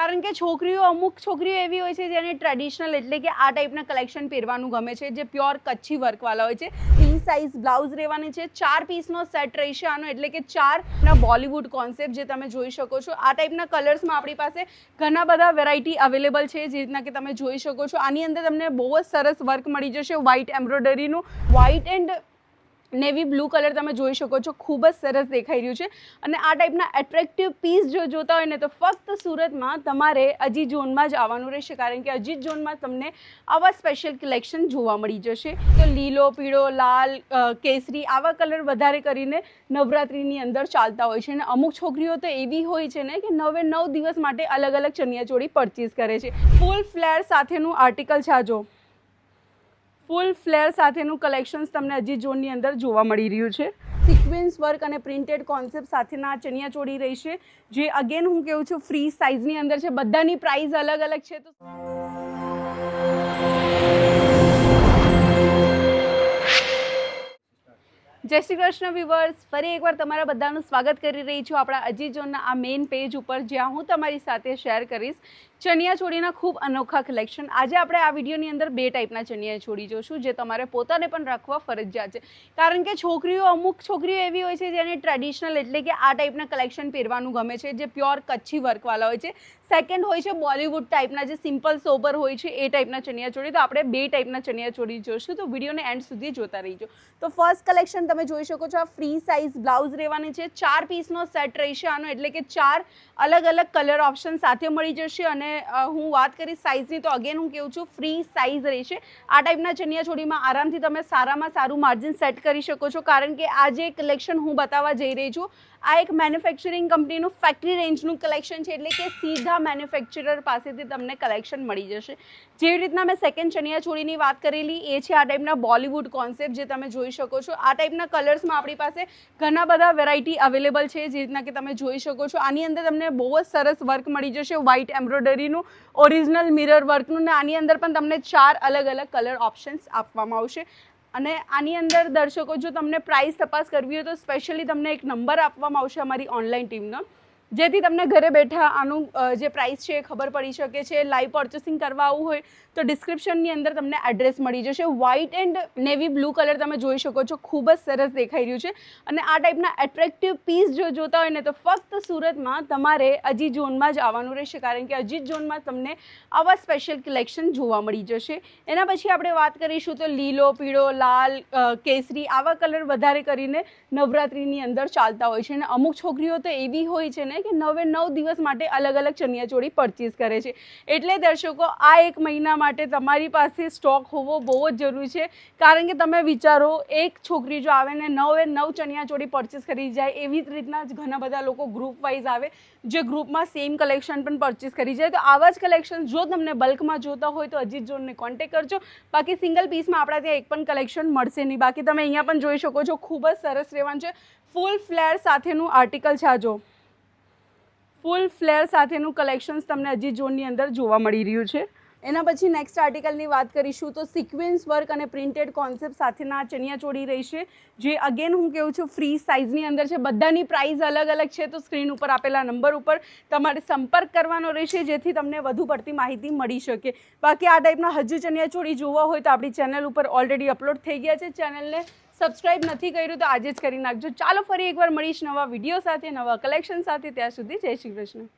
કારણ કે છોકરીઓ અમુક છોકરીઓ એવી હોય છે જેને ટ્રેડિશનલ એટલે કે આ ટાઈપના કલેક્શન પહેરવાનું ગમે છે, જે પ્યોર કચ્છી વર્કવાળા હોય છે. થ્રી સાઇઝ બ્લાઉઝ રહેવાની છે, ચાર પીસનો સેટ રહેશે આનો, એટલે કે ચાર ના બોલિવૂડ કોન્સેપ્ટ જે તમે જોઈ શકો છો. આ ટાઈપના કલર્સમાં આપણી પાસે ઘણા બધા વેરાયટી અવેલેબલ છે, જે રીતના કે તમે જોઈ શકો છો. આની અંદર તમને બહુ જ સરસ વર્ક મળી જશે white એમ્બ્રોઇડરીનું white and navy blue colour તમે જોઈ શકો છો. ખૂબ જ સરસ દેખાઈ રહ્યું છે. અને આ ટાઈપના એટ્રેક્ટિવ પીસ જો જોતા હોય ને તો ફક્ત સુરતમાં તમારે અજીત ઝોનમાં જ આવવાનું રહેશે. કારણ કે અજીત ઝોનમાં તમને આવા સ્પેશિયલ કલેક્શન જોવા મળી જશે. તો લીલો, પીળો, લાલ કેસરી આવા કલર વધારે કરીને નવરાત્રિની અંદર ચાલતા હોય છે. અને અમુક છોકરીઓ તો એવી હોય છે ને કે નવે નવ દિવસ માટે અલગ અલગ ચણિયાચોળી પરચેસ કરે છે. ફૂલ ફ્લેર સાથેનું આર્ટિકલ છે આ જો ફૂલ ફ્લેર સાથેનું કલેક્શન્સ તમને હજી ઝોનની અંદર જોવા મળી રહ્યું છે. સિક્વેન્સ વર્ક અને પ્રિન્ટેડ કોન્સેપ્ટ સાથેના ચણિયા ચણિયાચોળી રહેશે. જે અગેન હું કહું છું ફ્રી સાઇઝની અંદર છે. બધાની પ્રાઇસ અલગ અલગ છે. તો જય શ્રી કૃષ્ણ વિવર્સ ફરી એકવાર તમારા બધાનું સ્વાગત કરી રહી છું આપણા અજીત ઝોનના આ મેઇન પેજ ઉપર, જ્યાં હું તમારી સાથે શેર કરીશ ચણિયાચોળીના ખૂબ અનોખા કલેક્શન આજે આપણે આ વિડીયોની અંદર બે ટાઈપના ચણિયાચોળી જોશું, જે તમારે પોતાને પણ રાખવા ફરજિયાત છે. કારણ કે છોકરીઓ અમુક છોકરીઓ એવી હોય છે જેને ટ્રેડિશનલ એટલે કે આ ટાઈપના કલેક્શન પહેરવાનું ગમે છે, જે પ્યોર કચ્છી વર્કવાળા હોય છે. સેકન્ડ હોય છે બોલિવૂડ ટાઈપના જે સિમ્પલ સોબર હોય છે, એ ટાઈપના ચણિયાચોળી તો આપણે બે ટાઈપના ચણિયાચોળી જોશું. તો વિડીયોને એન્ડ સુધી જોતા રહીજો. તો ફર્સ્ટ કલેક્શન તમે જોઈ શકો છો આ ફ્રી સાઇઝ બ્લાઉઝ રહેવાની છે. ચાર પીસનો સેટ રહેશે આનો, એટલે કે ચાર અલગ અલગ કલર ઓપ્શન સાથે મળી જશે. અને હું વાત કરીશ સાઇઝની તો અગેન હું કહું છું ફ્રી સાઇઝ રહેશે. આ ટાઈપના ચણિયાચોળીમાં આરામથી તમે સારામાં સારું માર્જિન સેટ કરી શકો છો. કારણ કે આ જે કલેક્શન હું બતાવવા જઈ રહી છું, આ એક મેન્યુફેક્ચરિંગ કંપનીનું ફેક્ટરી રેન્જનું કલેક્શન છે, એટલે કે સીધા મેન્યુફેક્ચરર પાસેથી તમને કલેક્શન મળી જશે. જેવી રીતના મેં સેકન્ડ ચણિયાચોળીની વાત કરેલી, એ છે આ ટાઈપના બોલિવૂડ કોન્સેપ્ટ જે તમે જોઈ શકો છો. આ ટાઈપના કલર્સમાં આપણી પાસે ઘણા બધા વેરાયટી અવેલેબલ છે, જે રીતના કે તમે જોઈ શકો છો. આની અંદર તમને બહુ જ સરસ વર્ક મળી જશે વ્હાઇટ એમ્બ્રોઇડરીનું ઓરિજિનલ મિરર વર્કનું ને આની અંદર પણ તમને ચાર અલગ અલગ કલર ઓપ્શન્સ આપવામાં આવશે. અને આની અંદર દર્શકો, જો તમને પ્રાઇસ તપાસ કરવી હોય તો સ્પેશિયલી તમને એક નંબર આપવામાં આવશે અમારી ઓનલાઈન ટીમનો જેથી તમને ઘરે બેઠા આનું જે પ્રાઇસ છે એ ખબર પડી શકે છે લાઈવ પર્ચેસિંગ કરવા આવવું હોય, તો ડિસ્ક્રિપ્શનની અંદર તમને એડ્રેસ મળી જશે. White and navy blue colour તમે જોઈ શકો છો, ખૂબ જ સરસ દેખાઈ રહ્યું છે. અને આ ટાઈપના એટ્રેક્ટિવ પીસ જો જોતા હોય ને, તો ફક્ત સુરતમાં તમારે અજીત ઝોનમાં જ આવવાનું રહેશે, કારણ કે અજીત ઝોનમાં તમને આવા સ્પેશિયલ કલેક્શન જોવા મળી જશે. એના પછી આપણે વાત કરીશું તો લીલો, પીળો, લાલ કેસરી, આવા કલર વધારે કરીને નવરાત્રિની અંદર ચાલતા હોય છે. અને અમુક છોકરીઓ તો એવી હોય છે ને કે નવે નવ દિવસ માટે અલગ અલગ ચણિયાચોળી પરચેસ કરે છે. એટલે દર્શકો, આ એક મહિના માટે તમારી પાસે સ્ટોક હોવો બહુ જ જરૂરી છે. કારણ કે તમે વિચારો, એક છોકરી જો આવે ને નવે નવ ચણિયાચોળી પરચેસ કરી જાય, એવી જ રીતના ઘણા બધા લોકો ગ્રુપ વાઇઝ આવે, જે ગ્રુપમાં સેમ કલેક્શન પણ પરચેસ કરી જાય. તો આવા જ કલેક્શન જો તમને બલ્કમાં જોતા હોય તો અજીત જોનને કોન્ટેક કરજો. બાકી સિંગલ પીસમાં આપણા ત્યાં એક પણ કલેક્શન મળશે નહીં. બાકી તમે અહીંયા પણ જોઈ શકો છો, ખૂબ જ સરસ રહેવાનું છે. ફૂલ ફ્લેર સાથેનું આર્ટિકલ છે આ ફૂલ ફ્લેર સાથેનું કલેક્શન્સ તમને હજી ઝોનની અંદર જોવા મળી રહ્યું છે. એના પછી નેક્સ્ટ આર્ટિકલની વાત કરીશું તો સિક્વેન્સ વર્ક અને પ્રિન્ટેડ કોન્સેપ્ટ સાથેના આ ચણિયાચોળી રહેશે જે અગેન હું કહું છું ફ્રી સાઇઝની અંદર છે. બધાની પ્રાઇસ અલગ અલગ છે તો સ્ક્રીન ઉપર આપેલા નંબર ઉપર તમારે સંપર્ક કરવાનો રહેશે, જેથી તમને વધુ પડતી માહિતી મળી શકે. બાકી આ ટાઈપના હજુ ચણિયાચોળી જોવા હોય તો આપણી ચેનલ ઉપર ઓલરેડી અપલોડ થઈ ગયા છે. ચેનલને સબસ્ક્રાઇબ નથી કર્યું તો આજે જ કરી નાખજો. ચાલો ફરી એકવાર મળીશ નવા વીડિયો સાથે, નવા કલેક્શન સાથે. ત્યાં સુધી જય શ્રી કૃષ્ણ.